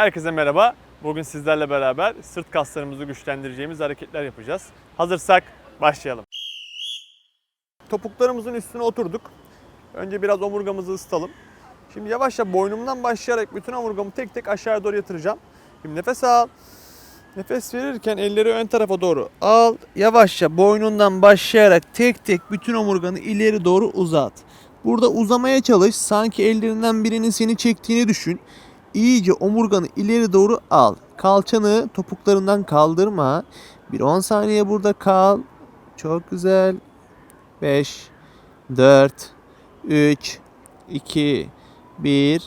Herkese merhaba. Bugün sizlerle beraber sırt kaslarımızı güçlendireceğimiz hareketler yapacağız. Hazırsak başlayalım. Topuklarımızın üstüne oturduk. Önce biraz omurgamızı ısıtalım. Şimdi yavaşça boynumdan başlayarak bütün omurgamı tek tek aşağıya doğru yatıracağım. Şimdi nefes al. Nefes verirken elleri ön tarafa doğru al. Yavaşça boynundan başlayarak tek tek bütün omurganı ileri doğru uzat. Burada uzamaya çalış. Sanki ellerinden birinin seni çektiğini düşün. İyice omurganı ileri doğru al. Kalçanı topuklarından kaldırma. Bir 10 saniye burada kal. Çok güzel. 5 4 3 2 1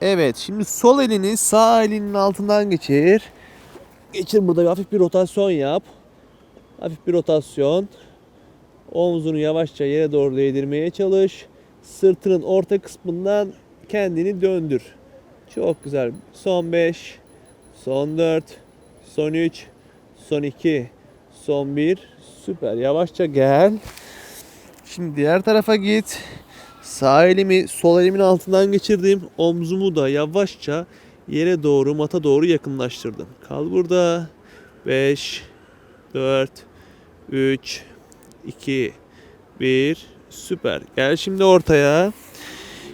Evet şimdi sol elini sağ elinin altından geçir. Geçir burada hafif bir rotasyon yap. Hafif bir rotasyon. Omzunu yavaşça yere doğru değdirmeye çalış. Sırtının orta kısmından kendini döndür. Çok güzel. Son 5, son 4, son 3, son 2, son 1. Süper. Yavaşça gel. Şimdi diğer tarafa git. Sağ elimi sol elimin altından geçirdim. Omzumu da yavaşça yere doğru, mata doğru yakınlaştırdım. Kal burada. 5, 4, 3, 2, 1. Süper. Gel şimdi ortaya.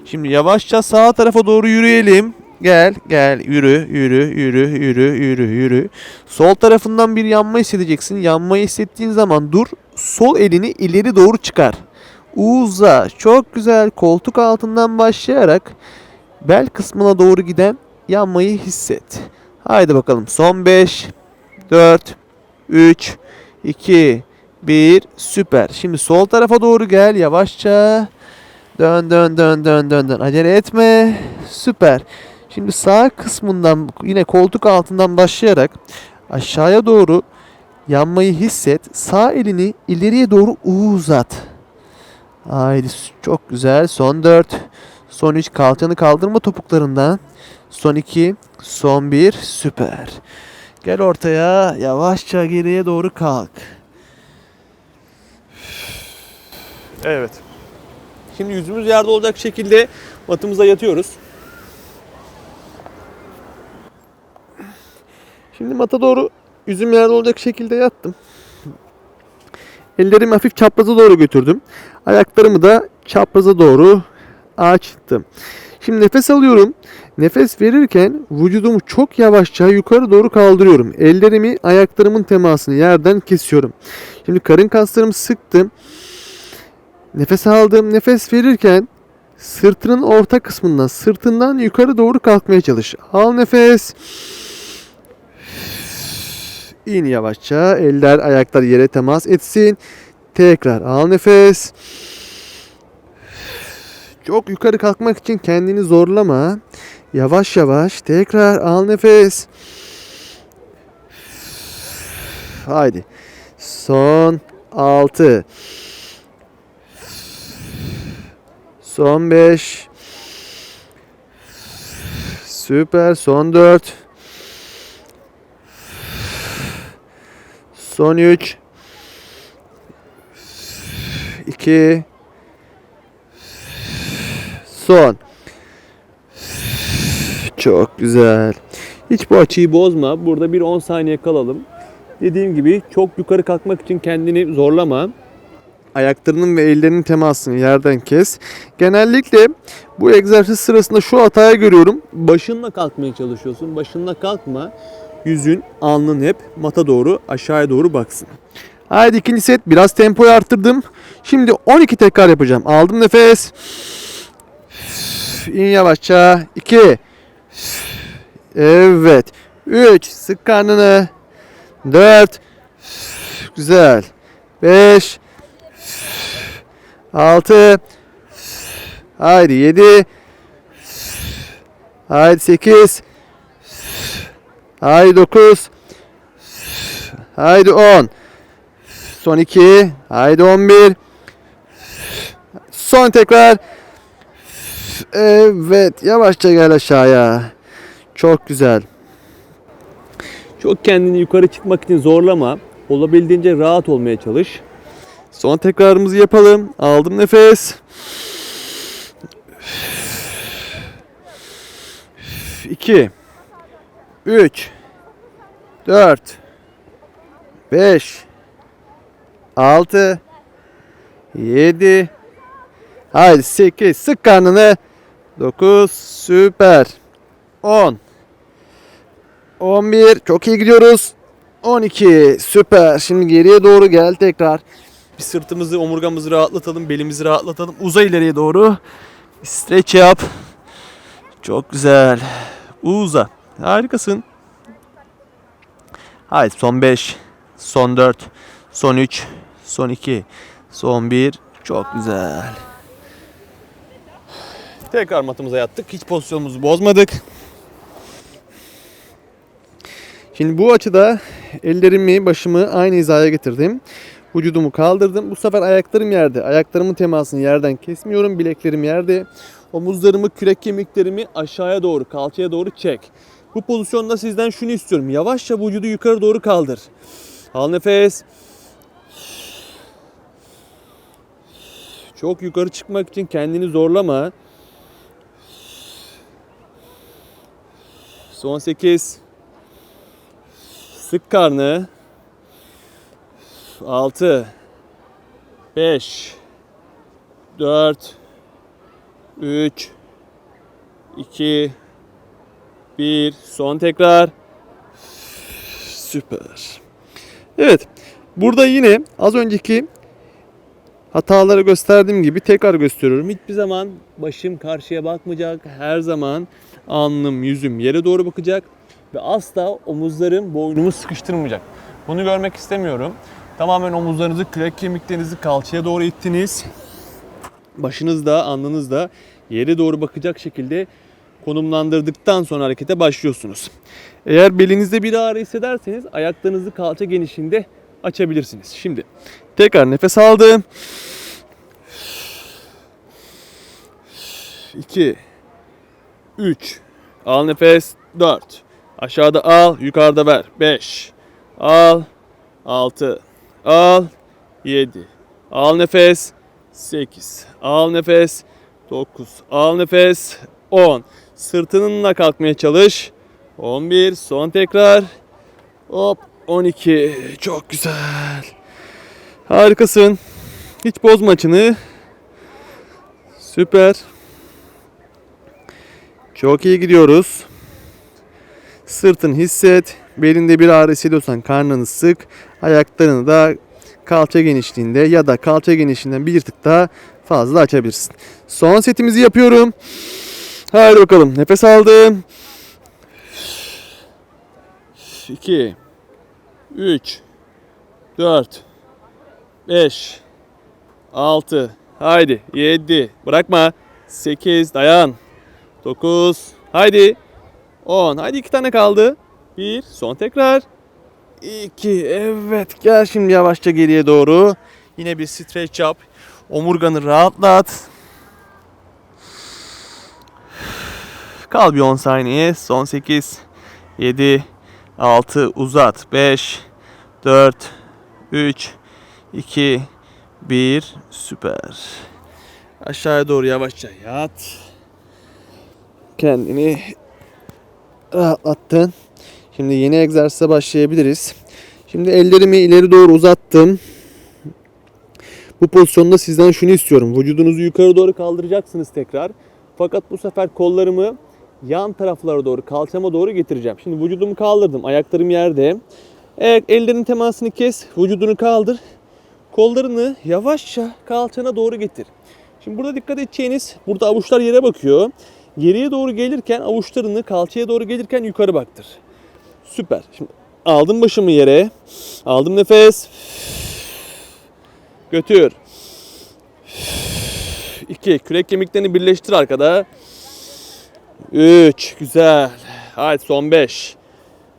Şimdi yavaşça sağ tarafa doğru yürüyelim. Gel, gel, yürü, yürü, yürü, yürü, yürü, yürü. Sol tarafından bir yanma hissedeceksin. Yanmayı hissettiğin zaman dur. Sol elini ileri doğru çıkar. Uza. Çok güzel. Koltuk altından başlayarak bel kısmına doğru giden yanmayı hisset. Haydi bakalım. Son 5, 4, 3, 2, 1. Süper. Şimdi sol tarafa doğru gel yavaşça. Dön dön dön dön dön dön. Acele etme. Süper. Şimdi sağ kısmından yine koltuk altından başlayarak aşağıya doğru yanmayı hisset. Sağ elini ileriye doğru uzat. Haydi çok güzel. Son 4. Son 3 kalçanı kaldırma topuklarından. Son 2. Son 1. Süper. Gel ortaya. Yavaşça geriye doğru kalk. Evet. Şimdi yüzümüz yerde olacak şekilde matımıza yatıyoruz. Şimdi mata doğru yüzüm yerde olacak şekilde yattım. Ellerimi hafif çapraza doğru götürdüm. Ayaklarımı da çapraza doğru açtım. Şimdi nefes alıyorum. Nefes verirken vücudumu çok yavaşça yukarı doğru kaldırıyorum. Ellerimi ayaklarımın temasını yerden kesiyorum. Şimdi karın kaslarımı sıktım. Nefes aldım. Nefes verirken sırtının orta kısmından, sırtından yukarı doğru kalkmaya çalış. Al nefes. İn yavaşça. Eller, ayaklar yere temas etsin. Tekrar al nefes. Çok yukarı kalkmak için kendini zorlama. Yavaş yavaş tekrar al nefes. Haydi. Son 6. Son 5. Süper. Son 4. Son 3. 2. Son. Çok güzel. Hiç bu açıyı bozma. Burada bir 10 saniye kalalım. Dediğim gibi çok yukarı kalkmak için kendini zorlama. Ayaklarının ve ellerinin temasını yerden kes. Genellikle bu egzersiz sırasında şu hataya görüyorum. Başınla kalkmaya çalışıyorsun. Başınla kalkma. Yüzün, alnın hep mata doğru, aşağıya doğru baksın. Haydi ikinci set. Biraz tempoyu arttırdım. Şimdi 12 tekrar yapacağım. Aldım nefes. İn yavaşça. 2. Evet. 3. Sık karnını. 4. Güzel. 5. 6. Haydi 7. Haydi 8. Haydi 9. Haydi 10. Son 2. Haydi 11. Son tekrar. Evet. Yavaşça gel aşağıya. Çok güzel. Çok kendini yukarı çıkmak için zorlama. Olabildiğince rahat olmaya çalış. Son tekrarımızı yapalım. Aldım nefes. 2 3 4 5 6 7 Haydi 8 sık karnını. 9 süper. 10 11 çok iyi gidiyoruz. 12 süper. Şimdi geriye doğru gel tekrar. Bir sırtımızı omurgamızı rahatlatalım belimizi rahatlatalım. Uza ileriye doğru. Stretch yap. Çok güzel. Uza harikasın Haydi son 5 son 4 son 3 son 2 son 1 çok güzel Tekrar matımıza yattık. Hiç pozisyonumuzu bozmadık. Şimdi bu açıda ellerimi, başımı aynı hizaya getirdim. Vücudumu kaldırdım. Bu sefer ayaklarım yerde. Ayaklarımın temasını yerden kesmiyorum. Bileklerim yerde. Omuzlarımı, kürek kemiklerimi aşağıya doğru, kalçaya doğru çek. Bu pozisyonda sizden şunu istiyorum. Yavaşça vücudu yukarı doğru kaldır. Al nefes. Çok yukarı çıkmak için kendini zorlama. Son 8. Sık karnı. 6 5 4 3 2 1 son tekrar. Süper. Evet. Burada yine az önceki hataları gösterdiğim gibi tekrar gösteriyorum. Hiçbir zaman başım karşıya bakmayacak. Her zaman alnım, yüzüm yere doğru bakacak ve asla omuzlarım boynumu sıkıştırmayacak. Bunu görmek istemiyorum. Tamamen omuzlarınızı, kürek kemiklerinizi kalçaya doğru ittiniz. Başınız da, alnınız da yere doğru bakacak şekilde konumlandırdıktan sonra harekete başlıyorsunuz. Eğer belinizde bir ağrı hissederseniz ayaklarınızı kalça genişliğinde açabilirsiniz. Şimdi tekrar nefes aldım. 2 3 Al nefes. 4 Aşağıda al, yukarıda ver. 5 Al. 6 Al. 7 Al nefes. 8 Al nefes. 9 Al nefes. 10 Sırtınınla kalkmaya çalış 11 Son tekrar Hop 12 Çok güzel Harikasın Hiç bozma açını Süper çok iyi gidiyoruz. Sırtını hisset. Belinde bir ağrı hissediyorsan karnını sık. Ayaklarını da kalça genişliğinde ya da kalça genişliğinden bir tık daha fazla açabilirsin. Son setimizi yapıyorum. Haydi bakalım. Nefes aldım. 2 3 4 5 6 Haydi 7 Bırakma. 8 Dayan. 9 Haydi. 10 Haydi iki tane kaldı. 1 Son tekrar. 2 Evet. Gel şimdi yavaşça geriye doğru. Yine bir stretch yap. Omurganı rahatlat Kal bir 10 saniye Son 8 7 6 uzat 5 4 3 2 1 Süper Aşağıya doğru yavaşça yat kendini rahatlattın. Şimdi yeni egzersize başlayabiliriz. Şimdi ellerimi ileri doğru uzattım. Bu pozisyonda sizden şunu istiyorum. Vücudunuzu yukarı doğru kaldıracaksınız tekrar. Fakat bu sefer kollarımı yan taraflara doğru, kalçama doğru getireceğim. Şimdi vücudumu kaldırdım. Ayaklarım yerde. Evet, ellerin temasını kes. Vücudunu kaldır. Kollarını yavaşça kalçana doğru getir. Şimdi burada dikkat edeceğiniz, burada avuçlar yere bakıyor. Geriye doğru gelirken avuçlarını kalçaya doğru gelirken yukarı baktır. Süper. Şimdi aldım başımı yere. Aldım nefes. Götür. 2. Kürek kemiklerini birleştir arkada. 3. Güzel. Haydi son 5.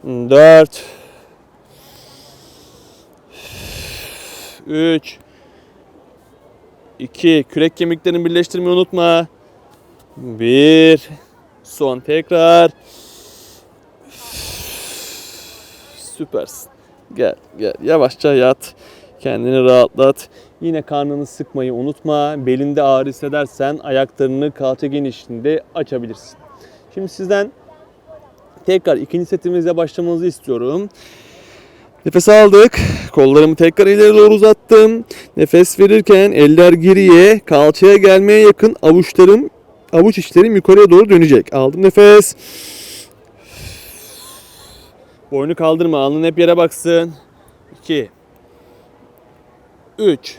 4. 3. 2. Kürek kemiklerini birleştirmeyi unutma. Bir. Son tekrar. Süpersin. Gel gel yavaşça yat. Kendini rahatlat. Yine karnını sıkmayı unutma. Belinde ağrı hissedersen ayaklarını kalça genişliğinde açabilirsin. Şimdi sizden Tekrar ikinci setimizle başlamanızı istiyorum. Nefes aldık. Kollarımı tekrar ileri doğru uzattım. Nefes verirken eller geriye, kalçaya gelmeye yakın avuçlarım, avuç içlerim yukarıya doğru dönecek. Aldım nefes. Boynu kaldırma, alnın hep yere baksın. 2 3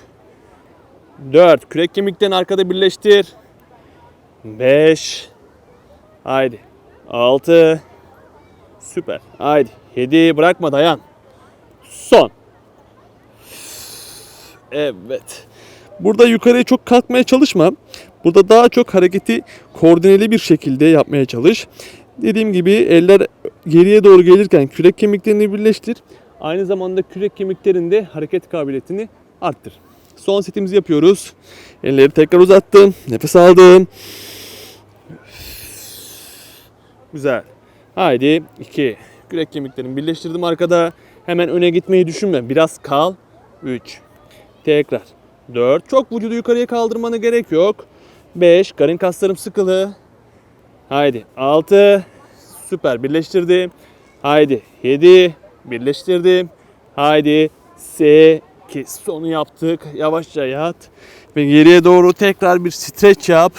4 Kürek kemiklerini arkada birleştir. 5 Haydi. 6 Süper. Haydi. 7 bırakma dayan. Son. Evet. Burada yukarıya çok kalkmaya çalışma. Burada daha çok hareketi koordineli bir şekilde yapmaya çalış. Dediğim gibi eller geriye doğru gelirken kürek kemiklerini birleştir. Aynı zamanda kürek kemiklerinde hareket kabiliyetini arttır. Son setimizi yapıyoruz. Elleri tekrar uzattım. Nefes aldım. Güzel. Haydi 2. Kürek kemiklerimi birleştirdim arkada. Hemen öne gitmeyi düşünme. Biraz kal. 3. Tekrar. 4. Çok vücudu yukarıya kaldırmana gerek yok. 5. Karın kaslarım sıkılı. Haydi. 6. Süper. Birleştirdim. Haydi. 7. Birleştirdim. Haydi. 8. Sonu yaptık. Yavaşça yat. Ve geriye doğru tekrar bir streç yap.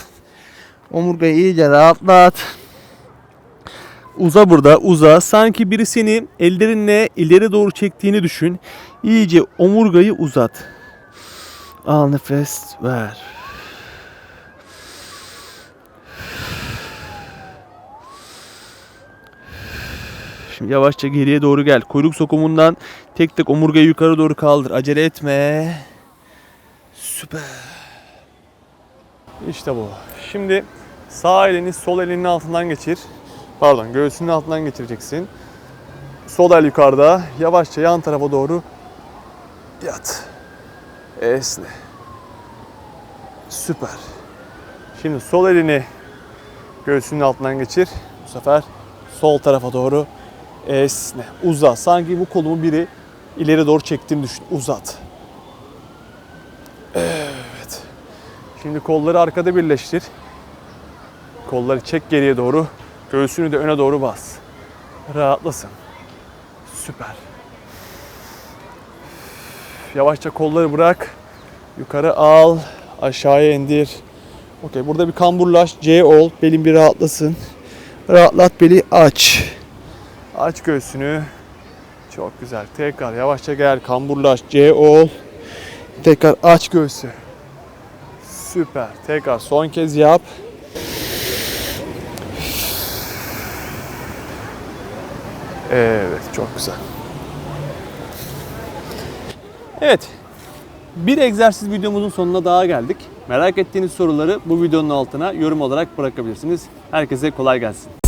Omurgayı iyice rahatlat. Uza burada uza. Sanki biri seni ellerinle ileri doğru çektiğini düşün. İyice omurgayı uzat. Al nefes ver. Şimdi yavaşça geriye doğru gel. Kuyruk sokumundan tek tek omurgayı yukarı doğru kaldır. Acele etme. Süper. İşte bu. Şimdi sağ elini sol elinin altından geçir. Pardon göğsünün altından geçireceksin. Sol el yukarıda. Yavaşça yan tarafa doğru yat. Esne. Süper. Şimdi sol elini göğsünün altından geçir. Bu sefer sol tarafa doğru esne. Uzat. Sanki bu kolumu biri ileri doğru çektiğimi düşün. Uzat. Evet. Şimdi kolları arkada birleştir. Kolları çek geriye doğru. Göğsünü de öne doğru bas. Rahatlasın. Süper. Yavaşça kolları bırak. Yukarı al. Aşağıya indir. Okey burada bir kamburlaş. C ol. Belin bir rahatlasın. Rahatlat beli aç. Aç göğsünü. Çok güzel. Tekrar yavaşça gel. Kamburlaş. C ol. Tekrar aç göğsü. Süper. Tekrar son kez yap. Evet, çok güzel. Evet. Bir egzersiz videomuzun sonuna daha geldik. Merak ettiğiniz soruları bu videonun altına yorum olarak bırakabilirsiniz. Herkese kolay gelsin.